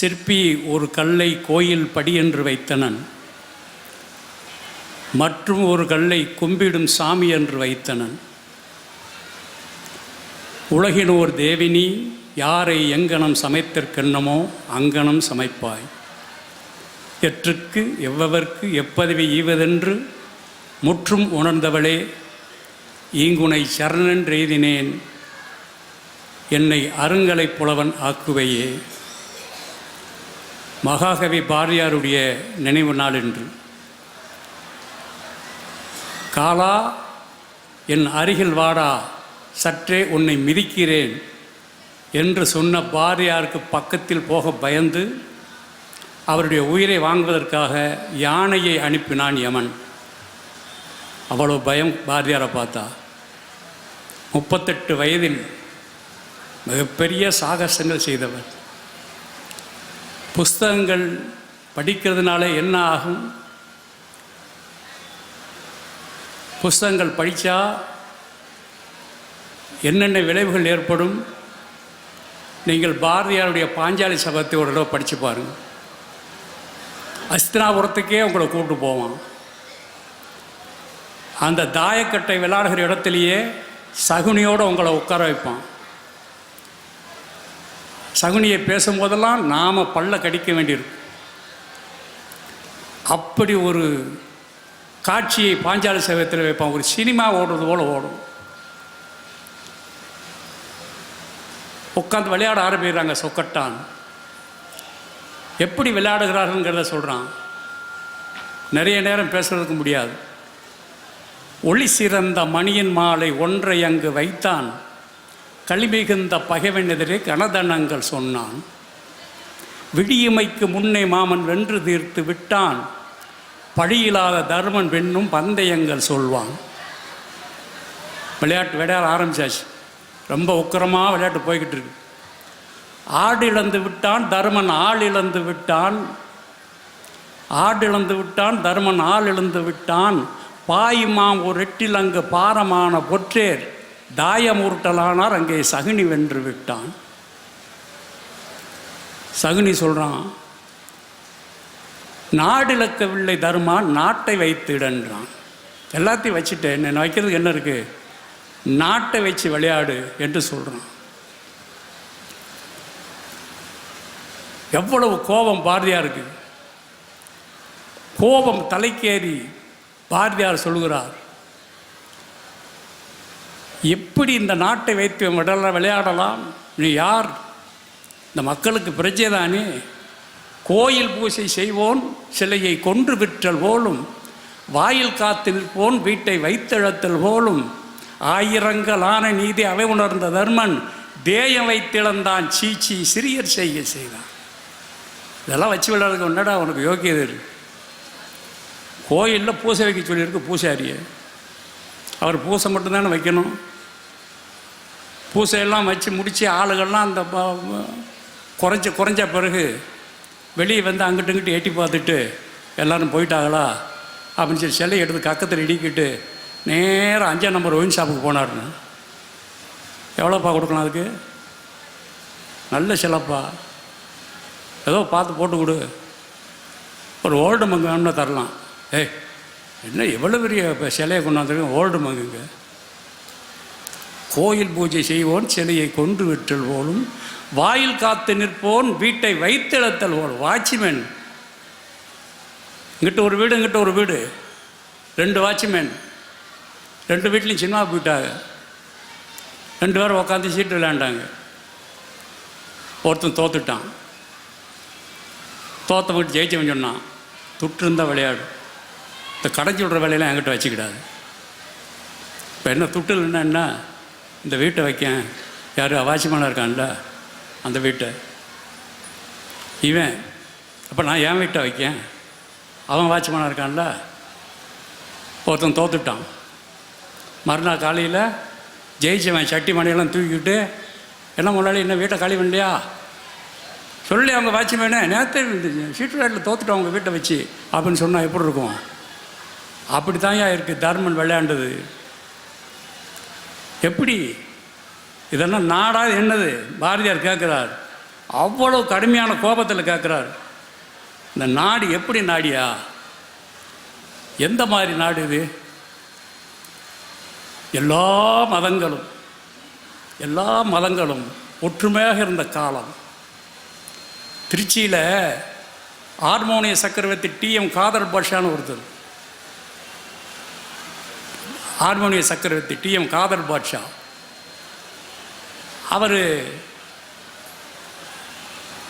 சிற்பி ஒரு கல்லை கோயில் படி என்று வைத்தனன். மற்றும் ஒரு கல்லை கும்பிடும் சாமி என்று வைத்தனன். உலகினோர் தேவினி யாரை எங்கனம் சமைத்திருக்கின்றமோ அங்கனம் சமைப்பாய். எற்றுக்கு எவ்வவர்க்கு எப்பதவி ஈவதென்று முற்றும் உணர்ந்தவளே ஈங்குனை சரணென்றெய்தினேன் என்னை அருங்கலைப் புலவன் ஆக்குவையே. மகாகவி பாரதியாருடைய நினைவு நாள் என்று காலா என் அருகில் வாடா சற்றே உன்னை மிதிக்கிறேன் என்று சொன்ன பாரதியாருக்கு பக்கத்தில் போக பயந்து அவருடைய உயிரை வாங்குவதற்காக யானையை அனுப்பினான் யமன். அவ்வளோ பயம் பாரதியாரை பார்த்தா. முப்பத்தெட்டு வயதில் மிகப்பெரிய சாகசங்கள் செய்தவர். புஸ்தகங்கள் படிக்கிறதுனால என்ன ஆகும்? புஸ்தகங்கள் படித்தா என்னென்ன விளைவுகள் ஏற்படும்? நீங்கள் பாரதியாருடைய பாஞ்சாலி சபத்தை ஒரு தடவை படித்து பாருங்கள் அஸ்தினாபுரத்துக்கே உங்களை கூப்பிட்டு போவான். அந்த தாயக்கட்டை விளாடுகிற இடத்துலையே சகுனியோடு உங்களை உட்கார வைப்பான். சகுனியை பேசும்போதெல்லாம் நாம் பல்ல கடிக்க வேண்டியிருக்கும். அப்படி ஒரு காட்சியை பாஞ்சாலி சேவத்தில் வைப்பான். ஒரு சினிமா ஓடுறது போல் ஓடும். உட்காந்து விளையாட ஆரம்பிக்கிறாங்க சொக்கட்டான். எப்படி விளையாடுகிறார்கள்ங்கிறத சொல்கிறான் நிறைய நேரம் பேசுறதுக்கு முடியாது. ஒளி சிறந்த மணியின் மாலை ஒன்றை அங்கு வைத்தான். களிமிகுந்த பகைவனெதிரே கனதனங்கள் சொன்னான். விடியுமைக்கு முன்னே மாமன் வென்று தீர்த்து விட்டான். பழியில்லாத தர்மன் பெண்ணும் பந்தயங்கள் சொல்வான். விளையாட்டு விளையாட ஆரம்பிச்சாச்சு. ரொம்ப உக்கிரமாக விளையாட்டு போய்கிட்டு இருக்கு. ஆடு இழந்து விட்டான் தர்மன் ஆள் இழந்து விட்டான். ஆடு இழந்து விட்டான் தர்மன் ஆள் இழந்து விட்டான். பாயுமாம் ஒரு எட்டில் அங்கு பாரமான பொற்றேர். தாயமுருட்டலானார் அங்கே சகுனி வென்று விட்டான். சகுனி சொல்கிறான் நாடிழக்கவில்லை தருமான் நாட்டை வைத்திடன்றான். எல்லாத்தையும் வச்சுட்டு என்ன வைக்கிறதுக்கு என்ன இருக்குது நாட்டை வச்சு விளையாடு என்று சொல்கிறான் எவ்வளவு கோபம் பாரதியாருக்கு கோபம் தலைக்கேறி பாரதியார் சொல்கிறார் எப்படி இந்த நாட்டை வைத்து விடல விளையாடலாம்? நீ யார்? இந்த மக்களுக்கு பிரஜைதானே. கோயில் பூசை செய்வோன் சிலையை கொன்று விற்றல் போலும் வாயில் காத்து நிற்போன் வீட்டை வைத்தெழுத்தல் போலும். ஆயிரங்களான நீதி அவை உணர்ந்த தர்மன் தேயம் வைத்திழந்தான் சீச்சி சிறியர் செய்ய செய்தான். இதெல்லாம் வச்சு விளையாடுறதுக்கு ஒன்னடா உனக்கு யோக்கியது இருக்கு? கோயிலில் பூசை வைக்க சொல்லியிருக்கு பூசாரியை. அவர் பூசை மட்டும்தானே வைக்கணும்? பூசையெல்லாம் வச்சு முடித்து ஆளுகள்லாம் அந்த குறைஞ்ச குறைஞ்ச பிறகு வெளியே வந்து அங்கிட்டு இங்கிட்டு எட்டி பார்த்துட்டு எல்லாரும் போயிட்டாங்களா? அப்படின்னு சொல்லி சிலையை எடுத்து கக்கத்தில் இடிக்கிட்டு நேராக அஞ்சாம் நம்பர் ஒயின் ஷாப்புக்கு போனார்னு எவ்வளோப்பா கொடுக்கலாம் அதுக்கு? நல்ல சிலப்பா. ஏதோ பார்த்து போட்டு கொடு. ஒரு ஓல்டு மங்கு வேணும்னா தரலாம். ஏய் என்ன எவ்வளோ பெரிய இப்போ சிலையை கொண்டாந்துருக்கேன் ஓல்டு மங்குங்க கோயில் பூஜை செய்வோன் சிலையை கொன்று விட்டல் போலும் வாயில் காத்து நிற்போன் வீட்டை வைத்திழத்தல் போலும் வாட்ச்மேன் இங்கிட்ட ஒரு வீடு இங்கிட்ட ஒரு வீடு. ரெண்டு வாட்ச்மேன் ரெண்டு வீட்லேயும் சினிமா போயிட்டாங்க. ரெண்டு பேரும் உட்காந்து சீட்டு விளையாண்டாங்க. ஒருத்தன் தோத்துட்டான். தோத்த விட்டு ஜெயிச்சவன் சொன்னான் துட்டு இருந்தால் விளையாடு. இந்த கடைஞ்சி விடுற வேலையெல்லாம் என்கிட்ட வச்சுக்கிடாது. இப்போ என்ன துட்டில் என்ன என்ன? இந்த வீட்டை வைக்க யார்? அவாச்சியமான இருக்கான்ல அந்த வீட்டை. இவன் அப்போ நான் என் வீட்டை வைக்கேன். அவன் வாட்ச்மேனாக இருக்கான்ல ஒருத்தன் தோத்துட்டான். மறுநாள் காலையில் ஜெயிச்சவன் சட்டி மணியெல்லாம் தூக்கிக்கிட்டு என்ன முன்னாடி என்ன வீட்டை காலி பண்ணலையா? சொல்லி அவங்க வாட்ச்மேனே நேற்று சீட்டு ரைட்டில் தோத்துட்டோம் அவங்க வீட்டை வச்சு அப்படின்னு சொன்னால் எப்படி இருக்கும்? அப்படி தான் இருக்குது தர்மன் விளையாண்டது. எப்படி? இதெல்லாம் நாடா என்னது? பாரதியார் கேட்குறார். அவ்வளோ கடுமையான கோபத்தில் கேட்குறார். இந்த நாடு எப்படி நாடியா? எந்த மாதிரி நாடு இது? எல்லா மதங்களும் எல்லா மதங்களும் ஒற்றுமையாக இருந்த காலம். திருச்சியில் ஹார்மோனிய சக்கரவர்த்தி டிஎம் காதர் பாஷான்னு ஒருத்தர். ஹார்மோனிய சக்கரவர்த்தி டிஎம் காதர் பாட்ஷா. அவர்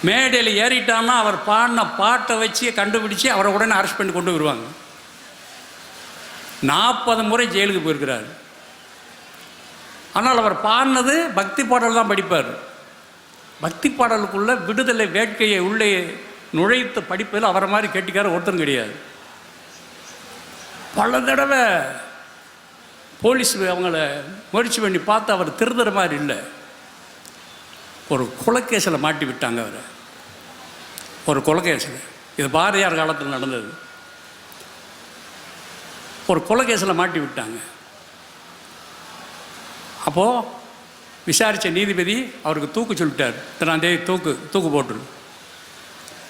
மேடையில் ஏறிட்டான்னா அவர் பாடின பாட்டை வச்சு கண்டுபிடிச்சு அவரை உடனே அரெஸ்ட் பண்ணி கொண்டு வருவாங்க. நாற்பது முறை ஜெயிலுக்கு போயிருக்கிறார். ஆனால் அவர் பாடினது பக்தி பாடல் தான் படிப்பார். பக்தி பாடலுக்குள்ள விடுதலை வேட்கையை உள்ளே நுழைத்து படிப்பதில் அவரை மாதிரி கேட்டுக்கார ஒருத்தரும் கிடையாது. பல தடவை போலீஸ் அவங்கள முயற்சி பண்ணி பார்த்து அவர் திருந்துற மாதிரி இல்லை. ஒரு கொலைக்கேசில் மாட்டி விட்டாங்க அவரை. ஒரு கொலைக்கேசில் இது பாரதியார் காலத்தில் நடந்தது. ஒரு கொலைக்கேசில் மாட்டி விட்டாங்க. அப்போது விசாரித்த நீதிபதி அவருக்கு தூக்கு சொல்லிட்டார். இத்தனாந்தேதி தூக்கு தூக்கு போட்டுரு.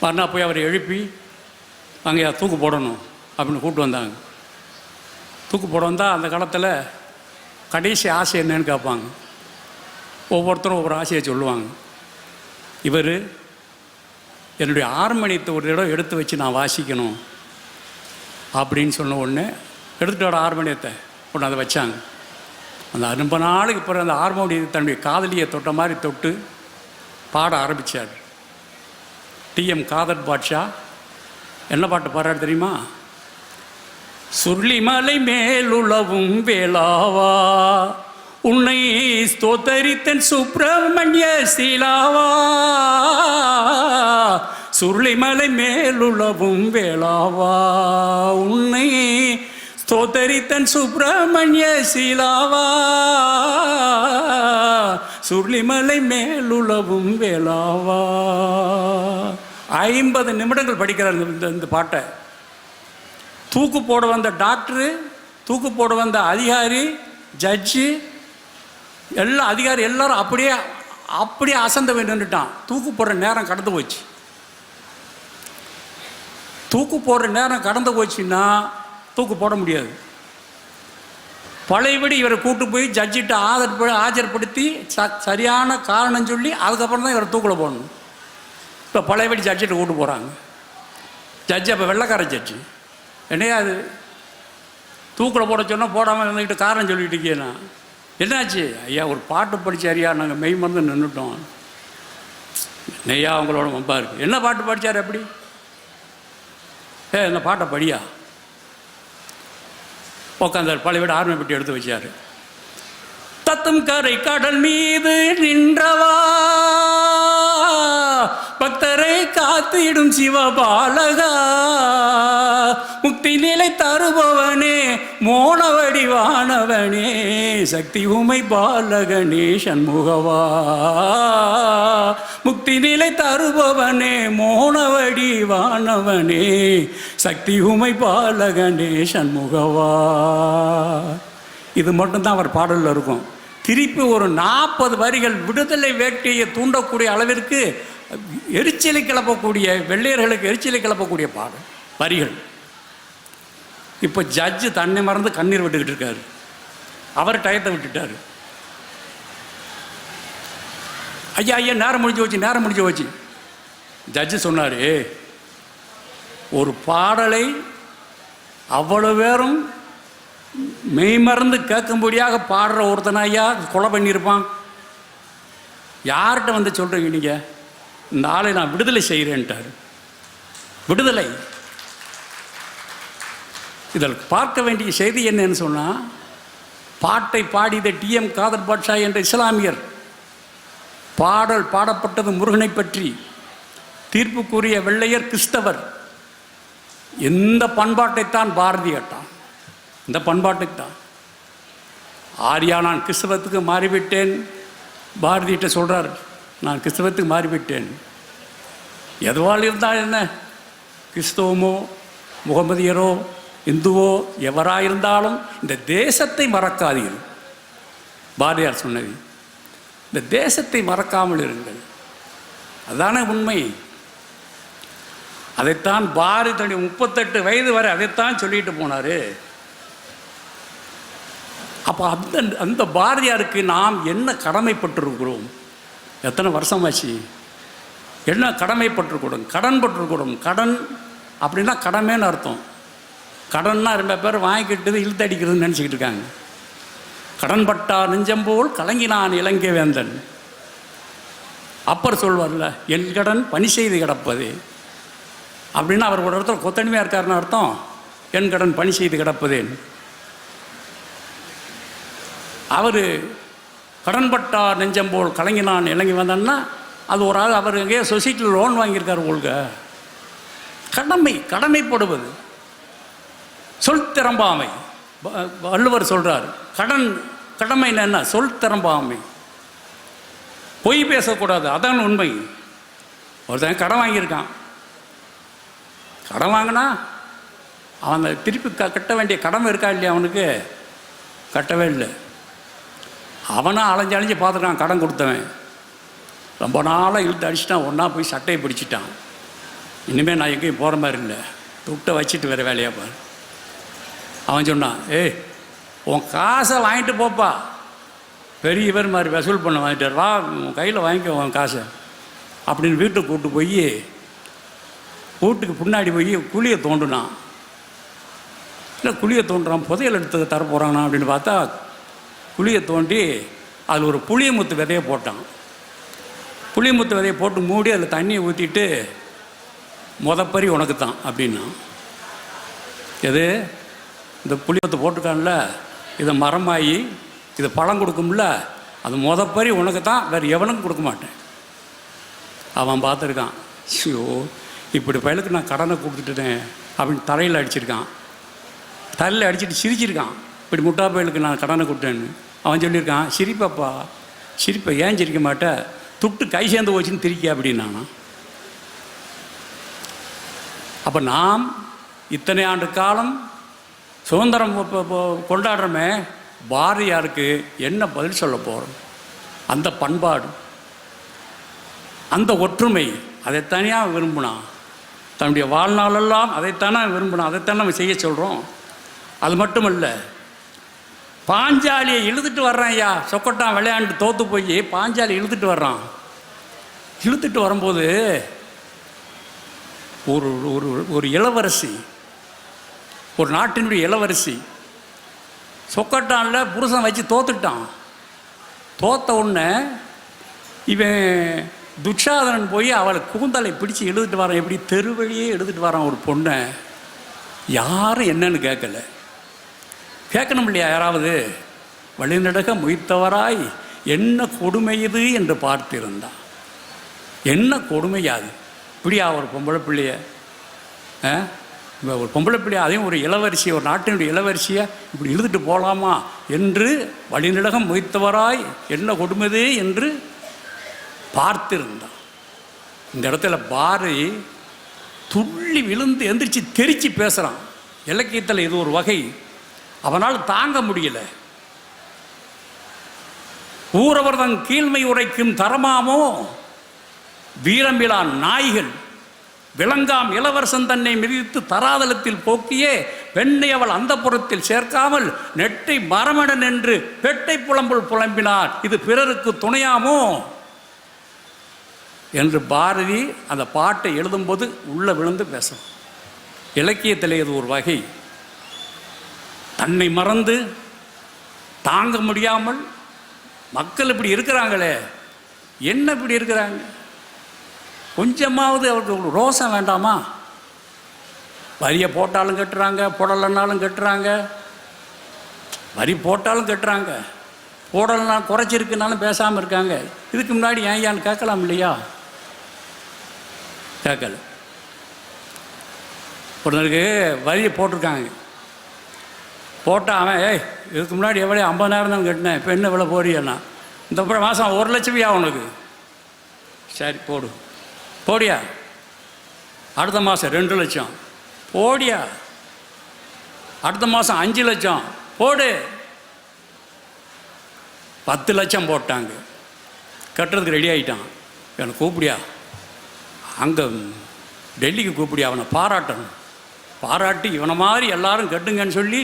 மறுநாள் போய் அவரை எழுப்பி அங்கேயா தூக்கு போடணும் அப்படின்னு கூப்பிட்டு வந்தாங்க. தூக்கு போட வந்தால் அந்த காலத்தில் கடைசி ஆசை என்னன்னு கேட்பாங்க. ஒவ்வொருத்தரும் ஒவ்வொரு ஆசையை சொல்லுவாங்க. இவர் என்னுடைய ஆர்மணியத்தை ஒரு இடம் எடுத்து வச்சு நான் வாசிக்கணும் அப்படின்னு சொன்ன உடனே எடுத்துகிட்டு வர ஆர்மணியத்தை. கொண்டு அதை வச்சாங்க. அந்த ரொம்ப நாளுக்கு பிறகு அந்த ஆர்மோனியத்தை தன்னுடைய காதலியை தொட்ட மாதிரி தொட்டு பாட ஆரம்பித்தார் டிஎம் காதர் பாட்ஷா என்ன பாட்டு பாடுறாரு தெரியுமா? சுருளிமலை மேலுளவும் வேளாவா. உன்னை ஸ்தோத்தரித்தன் சுப்பிரமணிய சீலாவா. சுருளிமலை மேலுளவும் வேளாவா. உன்னை ஸ்தோத்தரித்தன் சுப்பிரமணிய சீலாவா. சுருளிமலை மேலுளவும் வேளாவா. ஐம்பது நிமிடங்கள் படிக்கிறார் இந்த இந்த பாட்டை. தூக்கு போட வந்த டாக்டரு தூக்கு போட வந்த அதிகாரி ஜட்ஜு எல்லா அதிகாரி எல்லாரும் அப்படியே அப்படியே அசந்த நின்றுட்டான் தூக்கு போடுற நேரம் கடந்து போச்சு. தூக்கு போடுற நேரம் கடந்து போச்சுன்னா தூக்கு போட முடியாது. பழையபடி இவரை கூட்டு போய் ஜட்ஜிட்ட ஆதர் ஆஜர்படுத்தி ச சரியான காரணம் சொல்லி அதுக்கப்புறம் தான் இவரை தூக்கில் போடணும். இப்போ பழையபடி ஜட்ஜிட்ட கூட்டு போகிறாங்க ஜட்ஜி அப்போ வெள்ளக்கார ஜட்ஜி. என்னையா அது தூக்கில் போட சொன்னால் போடாமல் இருந்துக்கிட்டு காரணம் சொல்லிட்டு இருக்கேனா என்னாச்சு? ஐயா ஒரு பாட்டு படித்தாரியா நாங்கள் மெய் மறந்து நின்றுட்டோம் நெய்யா அவங்களோட வம்பா இருக்குது என்ன பாட்டு படித்தார் எப்படி ஏ இந்த பாட்டை படியா? உட்காந்தார் பழைய வீடு ஆர்மி பெட்டி எடுத்து வச்சார். தத்தும் கரை கடல் மீது நின்றவா? பக்தரை காத்திடும் சிவபாலகா. முக்தி நிலை தருபவனே மோன வடிவானவனே சக்தி உமை பாலகனே சண்முகவா. முக்தி நிலை தருபவனே மோன வடிவானவனே சக்தி உமை பாலகனே சண்முகவா. இது மட்டும்தான் அவர் பாடலில் இருக்கும். திருப்பி ஒரு நாற்பது வரிகள் விடுதலை வேட்கையை தூண்டக்கூடிய அளவிற்கு எரிச்சலை கிளப்பக்கூடிய வெள்ளையர்களுக்கு எரிச்சலை கிளப்பக்கூடிய பாடல் வரிகள் இப்போ ஜட்ஜு தன்னை மறந்து கண்ணீர் விட்டுக்கிட்டு இருக்காரு. அவர் டயத்தை விட்டுட்டாரு. ஐயா ஐயா நேரம் முடிஞ்சு வச்சு நேரம் முடிஞ்சு வச்சு ஜட்ஜு சொன்னார் ஒரு பாடலை அவ்வளோ பேரும் மெய்மறந்து கேட்கும்படியாக பாடுற ஒருத்தன் ஐயா கொலை பண்ணியிருப்பான். யார்கிட்ட வந்து சொல்கிறீங்க நீங்கள் நாளை நான் விடுதலை செய்கிறேன்ட்டார். விடுதலை. இதில் பார்க்க வேண்டிய செய்தி என்னன்னு சொன்னால் பாட்டை பாடிய டிஎம் காதர் பாட்ஷா என்ற இஸ்லாமியர் பாடல் பாடப்பட்டது முருகனை பற்றி தீர்ப்பு கூறிய வெள்ளையர் கிறிஸ்தவர் எந்த பண்பாட்டைத்தான் பாரதி கேட்டான் இந்த பண்பாட்டைத்தான். ஆரியா நான் கிறிஸ்தவத்துக்கு மாறிவிட்டேன் பாரதிகிட்ட சொல்கிறார் நான் கிறிஸ்தவத்துக்கு மாறிவிட்டேன். எதுவால் இருந்தால் என்ன? கிறிஸ்தவமோ முகமதியரோ இந்துவோ எவராக இருந்தாலும் இந்த தேசத்தை மறக்காதீர்கள். பாரதியார் சொன்னது இந்த தேசத்தை மறக்காமல் இருங்கள். அதானே உண்மை. அதைத்தான் பாரதி தன்னுடைய முப்பத்தெட்டு வயது வரை அதைத்தான் சொல்லிட்டு போனார். அப்போ அந்த அந்த பாரதியாருக்கு நாம் என்ன கடமைப்பட்டிருக்கிறோம்? எத்தனை வருஷமாச்சு? என்ன கடமைப்பட்டுருக்கூடும் கடன் பட்டிருக்கூடும் கடன் அப்படின்னா கடமைன்னு அர்த்தம். கடன்னா ரொம்ப பேர் வாங்கிக்கிட்டது இழுத்தடிக்கிறதுன்னு நினச்சிக்கிட்டு இருக்காங்க. கடன்பட்டா நெஞ்சம்போல் கலங்கினான் இலங்கை வேந்தன். அப்பர் சொல்வார்ல என் கடன் பணி செய்து கிடப்பது. அப்படின்னா அவர் ஒரு இடத்துல கொத்தனிமையாக இருக்காருன்னு அர்த்தம். என் கடன் பணி செய்து கிடப்பதேன். அவர் கடன்பட்டார் நெஞ்சம் போல் கலங்கினான் இலங்கி வந்தேன்னா அது ஒரு ஆள் அவர் எங்கேயோ சொசைட்டியில் லோன் வாங்கியிருக்காரு உங்களுக்கு கடமை கடமைப்படுவது. சொல் திறம்பாமை. வ- வள்ளுவர் சொல்கிறார் கடன் கடமைன்னா என்ன சொல் திறம்பாமை. பொய் பேசக்கூடாது அதான் உண்மை. ஒருத்தன் கடன் வாங்கியிருக்கான். கடன் வாங்கினா அவன் திருப்பி க கட்ட வேண்டிய கடமை இருக்கா இல்லையா அவனுக்கு? கட்டவே இல்லை. அவனாக அலைஞ்சு அலைஞ்சு பார்த்துட்டான் கடன் கொடுத்தவன். ரொம்ப நாளாக இழுத்து அடிச்சிட்டான் ஒன்றா போய் சட்டையை பிடிச்சிட்டான். இனிமேல் நான் எங்கேயும் போகிற மாதிரி இல்லை. துட்டை வச்சுட்டு வேறு வேலையாக பாரு. அவன் சொன்னான் ஏய் உன் காசை வாங்கிட்டு போப்பா. பெரியவர் மாதிரி வசூல் பண்ண வாங்கிட்டார். வா உன் கையில் வாங்கிக்கோ உன் காசை. அப்படின்னு வீட்டுக்கு கூப்பிட்டு போய் வீட்டுக்கு பின்னாடி போய் குழியை தோண்டுனான். இல்லை குழியை தோண்டுறான்? புதையல் எடுத்து தர போகிறானா அப்படின்னு பார்த்தா குழியை தோண்டி அதில் ஒரு புளியமுத்து விதையை போட்டான். புளியமுத்து விதையை போட்டு மூடி அதில் தண்ணியை ஊற்றிட்டு முதப்பறி உனக்கு தான் அப்படின்னா. எது? இந்த புளியத்தை போட்டுட்டான்ல இதை மரமாகி இது பழம் கொடுக்கும்ல அது முதப்பறி உனக்கு தான் வேறு எவனுக்கும் கொடுக்க மாட்டேன். அவன் பார்த்துருக்கான் ஐயோ இப்படி பயலுக்கு நான் கடனை கொடுத்துட்டேன் அப்படின்னு தலையில் அடிச்சிருக்கான். தலையில் அடிச்சிட்டு சிரிச்சிருக்கான். இப்படி முட்டா பயலுக்கு நான் கடனை கொடுத்தேன்னு அவன் சொல்லியிருக்கான் சிரிப்பாப்பா சிரிப்பை ஏன் சிரிக்க மாட்ட? துட்டு கை சேர்ந்து போச்சுன்னு திரிக்க அப்படின்னா அப்போ நாம் இத்தனை ஆண்டு காலம் சுதந்திரம் கொண்டாடுறோமே பாரதியாருக்கு என்ன பதில் சொல்ல போகிறோம் அந்த பண்பாடு அந்த ஒற்றுமை அதைத்தானே அவன் விரும்பினான். தன்னுடைய வாழ்நாளெல்லாம் அதைத்தானே விரும்பினான். அதைத்தானே நம்ம செய்ய சொல்கிறோம் அது மட்டுமல்ல பாஞ்சாலியை இழுத்துட்டு வர்றான் ஐயா. சொக்கட்டான் விளையாண்டு தோத்து போய் பாஞ்சாலி இழுத்துட்டு வர்றான். இழுத்துட்டு வரும்போது ஒரு ஒரு ஒரு இளவரசி ஒரு நாட்டினுடைய இளவரசி சொக்கட்டானில் புருஷன் வச்சு தோத்துட்டான். தோத்த உடனே இவன் துட்சாதனன் போய் அவளை கூந்தலை பிடிச்சு எழுதிட்டு வரான் எப்படி? தெருவழியே எழுதிட்டு வரான் ஒரு பொண்ணை. யாரும் என்னன்னு கேட்கல. கேட்கணும் இல்லையா யாராவது? வழிநடக முயத்தவராய் என்ன கொடுமை இது என்று பார்த்திருந்தான் என்ன கொடுமையாது இப்படியா ஒரு பொம்பளை பிள்ளைய? ஆ? ஒரு பொம்பளை பிள்ளைய அதையும் ஒரு இளவரிசி ஒரு நாட்டினுடைய இளவரசியை இப்படி இழுத்துட்டு போகலாமா என்று வழிநடகம் முயத்தவராய் என்ன கொடுமது என்று பார்த்திருந்தான் இந்த இடத்துல பாரி துள்ளி விழுந்து எந்திரிச்சு தெரிச்சு பேசுகிறான் இலக்கியத்தில் இது ஒரு வகை. அவனால் தாங்க முடியல. ஊரவர்தன் கீழ்மை உரைக்கும் தரமாமோ? வீரம்பிலான் நாய்கள் விளங்காம் இளவரசன் தன்னை மிதித்து தராதலத்தில் போக்கியே பெண்ணை அவள் அந்த புறத்தில் சேர்க்காமல் நெட்டை மரமடன் என்று பெட்டை புலம்புள் புலம்பினார். இது பிறருக்கு துணையாமோ? என்று பாரதி அந்த பாட்டை எழுதும்போது உள்ள விழுந்து பேசும் இலக்கியத்திலே இது ஒரு வகை. தன்னை மறந்து தாங்க முடியாமல் மக்கள் இப்படி இருக்கிறாங்களே என்ன இப்படி இருக்கிறாங்க? கொஞ்சமாவது அவருக்கு ரோசம் வேண்டாமா? வரியை போட்டாலும் கட்டுறாங்க போடலைன்னாலும் கட்டுறாங்க. வரி போட்டாலும் கட்டுறாங்க. போடலைன்னா குறைச்சிருக்குனாலும் பேசாமல் இருக்காங்க. இதுக்கு முன்னாடி ஏன் ஏன்னு கேட்கலாம் இல்லையா? கேட்கல. ஒருத்தருக்கு வரியை போட்டிருக்காங்க. போட்டான் அவன் ஏய் இதுக்கு முன்னாடி எவ்வளோ ஐம்பதாயிரம் தான் கட்டினேன் இப்போ என்ன இவ்வளோ போறியண்ணா இந்த அப்புறம் மாதம் ஒரு லட்சம்யா உனக்கு. சரி போடு. போடியா? அடுத்த மாதம் ரெண்டு லட்சம். போடியா? அடுத்த மாதம் அஞ்சு லட்சம். போடு. பத்து லட்சம் போட்டாங்க. கட்டுறதுக்கு ரெடி ஆகிட்டான் எனக்கு கூப்பிடியா? அங்கே டெல்லிக்கு கூப்பிடியா? அவனை பாராட்டணும். பாராட்டி இவனை மாதிரி எல்லாரும் கட்டுங்கன்னு சொல்லி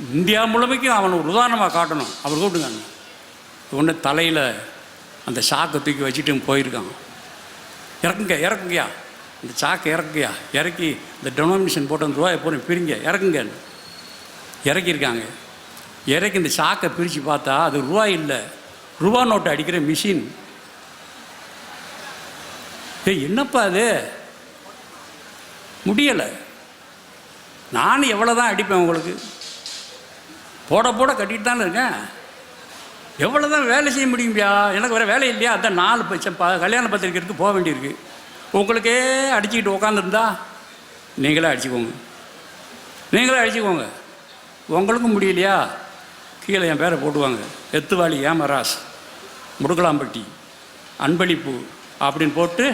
இந்தியா முழுமைக்கும் அவனை ஒரு உதாரணமாக காட்டணும். அவர் கூப்பிட்டுங்க ஒன்று தலையில் அந்த சாக்கை தூக்கி வச்சுட்டு போயிருக்கான். இறக்குங்க இறக்குங்கயா இந்த சாக்கை இறக்குங்கயா இறக்கி இந்த டொனாமினேஷன் போட்டு அந்த ரூபாயை போகிறேன் பிரிங்க. இறக்குங்க. இறக்கியிருக்காங்க. இறக்கி இந்த சாக்கை பிரித்து பார்த்தா அது ரூபாய் இல்லை. ரூபா நோட்டை அடிக்கிற மிஷின். ஏய் என்னப்பா அது? முடியலை. நானும் எவ்வளோ தான் அடிப்பேன் உங்களுக்கு? போட போட கட்டிட்டு தானே இருக்கேன். எவ்வளோ தான் வேலை செய்ய முடியும்பியா எனக்கு வேறு வேலை இல்லையா? அதான் நாலு பச்சை கல்யாண பத்திரிக்கைக்கு போக வேண்டியிருக்கு. உங்களுக்கே அடிச்சுக்கிட்டு உட்காந்துருந்தா நீங்களே அடிச்சுக்கோங்க. நீங்களே அடிச்சுக்கோங்க. உங்களுக்கும் முடியலையா? கீழே என் பேரை போட்டுவாங்க. எத்துவாளி ஏமராஸ் முடுக்கலாம்பட்டி அன்பளிப்பு அப்படின்னு போட்டு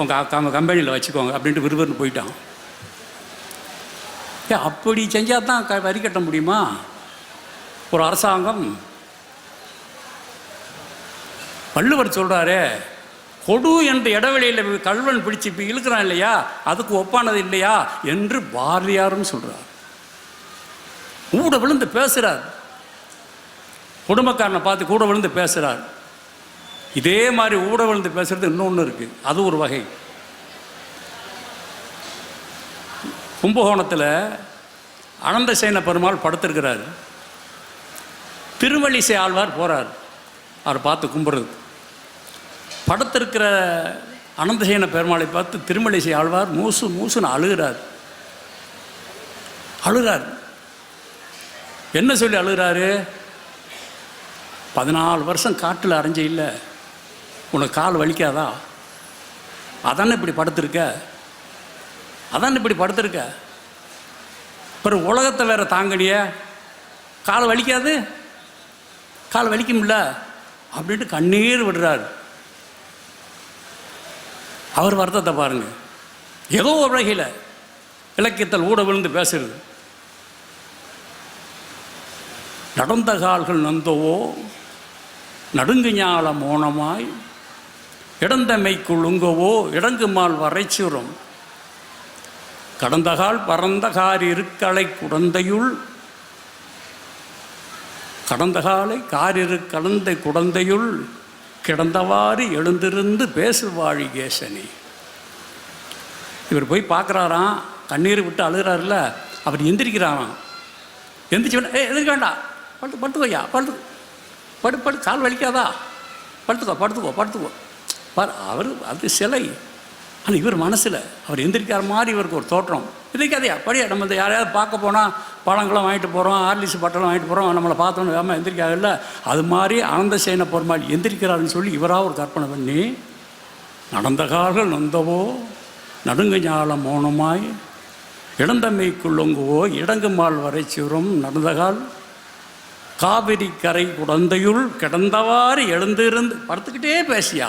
உங்கள் கம்பெனியில் வச்சுக்கோங்க அப்படின்ட்டு விறுவிறுன்னு போயிட்டான். ஏ அப்படி செஞ்சால் தான் க வரி கட்ட முடியுமா? ஒரு அரசாங்கம். வள்ளுவர் சொல்கிறாரே கொடு என்ற இடைவெளியில் கல்வன் பிடிச்சு இப்போ இழுக்கிறான் இல்லையா? அதுக்கு ஒப்பானது இல்லையா? என்று பாரதியாரும் சொல்கிறார் கூட விழுந்து பேசுகிறார் குடும்பக்காரனை பார்த்து கூட விழுந்து பேசுகிறார் இதே மாதிரி ஊட விழுந்து பேசுகிறது இன்னொன்று இருக்குது அது ஒரு வகை. கும்பகோணத்தில் அனந்தசேன பெருமாள் படுத்திருக்கிறார். திருவள்ளிசை ஆழ்வார் போகிறார் அவர் பார்த்து கும்பிட்றது. படத்திருக்கிற அனந்தசேன பெருமாளை பார்த்து திருமலிசை ஆழ்வார் மூசு மூசுன்னு அழுகிறார். அழுகிறார். என்ன சொல்லி அழுகிறாரு? பதினாலு வருஷம் காட்டில் அரைஞ்ச இல்லை. உனக்கு கால் வலிக்காதா? அதானே இப்படி படுத்திருக்க? அதானே இப்படி படுத்திருக்க? பிறகு உலகத்தை வேற தாங்கடிய கால் வலிக்காது? கால் வலிக்கும்ல? அப்படின்ட்டு கண்ணீர் விடுறார். அவர் வருத்தத்தை பாருங்க. ஏதோ ஒரு வகையில் இலக்கியத்தில் ஊட விழுந்து பேசுறது. நடந்த கால்கள் நந்தவோ? நடுங்கு ஞால மோனமாய்? இடந்தமை குழுங்கவோ இடங்குமால் வரைச்சுரும் கடந்தகால் பறந்தகார் இருக்கலை குடந்தையுள் கடந்த காலை காரிரு கலந்த குடந்தையுள் கிடந்தவாறு எழுந்திருந்து பேசுவாழி கேசனி. இவர் போய் பார்க்குறாராம் கண்ணீர் விட்டு அழுகிறாருல அவர் எந்திரிக்கிறாராம். எந்திரிச்சு ஏ எதிர்க்க வேண்டாம். படுத்து படுத்துக்கோய்யா படுத்து. படு படு கால் வலிக்காதா? படுத்துக்கோ படுத்துக்கோ படுத்துக்கோ. பார் அவர் அது சிலை. ஆனால் இவர் மனசில் அவர் எந்திரிக்கிற மாதிரி இவருக்கு ஒரு தோற்றம். எந்திரிக்காதையா? படியா? நம்ம இந்த யாரையாவது பார்க்க போனால் பழங்களும் வாங்கிட்டு போகிறோம் ஆர்லிஸ் பட்டலும் வாங்கிட்டு போகிறோம் நம்மளை பார்த்தோன்னு வேமா எந்திரிக்காதில்ல அது மாதிரி அனந்த சேன பொறுமாள் எந்திரிக்கிறாருன்னு சொல்லி இவராக ஒரு கற்பனை பண்ணி நடந்த கால்கள் நொந்தவோ நடுங்க ஞாலம் மௌனமாய் இடங்குமாள் இடங்குமால் வரைச்சுரும் நடந்தகால் காவிரி கரை குடந்தையுள் கிடந்தவாறு எழுந்திருந்து படுத்துக்கிட்டே பேசியா.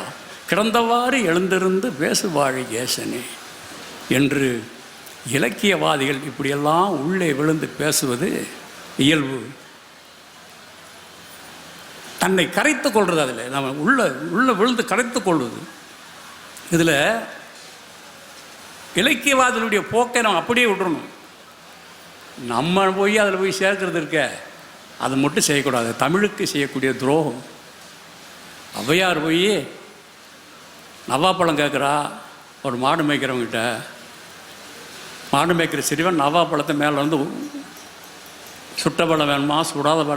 கிடந்தவாறு எழுந்திருந்து பேசுவாழி கேசனே என்று இலக்கியவாதிகள் இப்படியெல்லாம் உள்ளே விழுந்து பேசுவது இயல்பு. தன்னை கரைத்து கொள்வது அதில். நம்ம உள்ள உள்ள விழுந்து கரைத்து கொள்வது. இதில் இலக்கியவாதிகளுடைய போக்கை நம்ம அப்படியே விட்டுறணும். நம்ம போய் அதில் போய் சேர்க்கறது இருக்க. அதை மட்டும் செய்யக்கூடாது. தமிழுக்கு செய்யக்கூடிய துரோகம். ஔவையார் போய் நவாப்பழம் கேட்குறா ஒரு மாடு மேய்க்கிறவங்கிட்ட மாடு மேய்க்கிற சிறுவன் நவாப்பழத்தை மேலே வந்து சுட்ட பழம் வேணுமா சுடாத பழம்